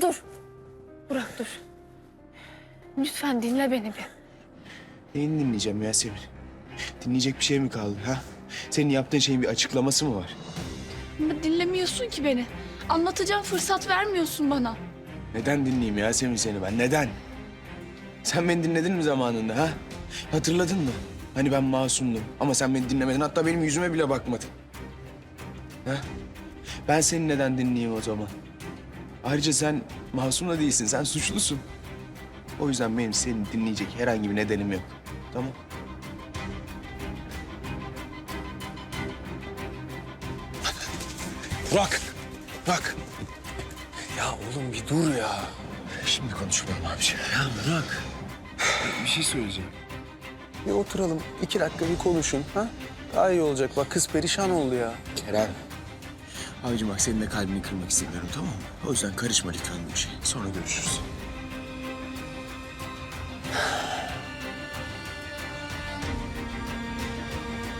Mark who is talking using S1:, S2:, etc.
S1: dur. Burak dur. Lütfen dinle beni bir.
S2: Neyini dinleyeceğim Yasemin? Dinleyecek bir şey mi kaldı ha? Senin yaptığın şeyin bir açıklaması mı var?
S1: Ama dinlemiyorsun ki beni. Anlatacağım fırsat vermiyorsun bana.
S2: Neden dinleyeyim Yasemin seni ben? Neden? Sen beni dinledin mi zamanında ha? Hatırladın mı? Hani ben masumdum ama sen beni dinlemedin. Hatta benim yüzüme bile bakmadın. Ha? Ben seni neden dinleyeyim o zaman? Ayrıca sen masum da değilsin. Sen suçlusun. O yüzden benim seni dinleyecek herhangi bir nedenim yok. Tamam? Burak! Burak! Ya oğlum bir dur ya. Şimdi konuşmayalım amca. Ya bırak. Bir şey söyleyeceğim.
S3: Bir oturalım, iki dakika bir konuşun. Ha? Daha iyi olacak. Bak kız perişan oldu ya.
S2: Kerem. Abicim bak senin de kalbini kırmak istemiyorum tamam mı? O yüzden karışma lütfen bu işe. Sonra görüşürüz.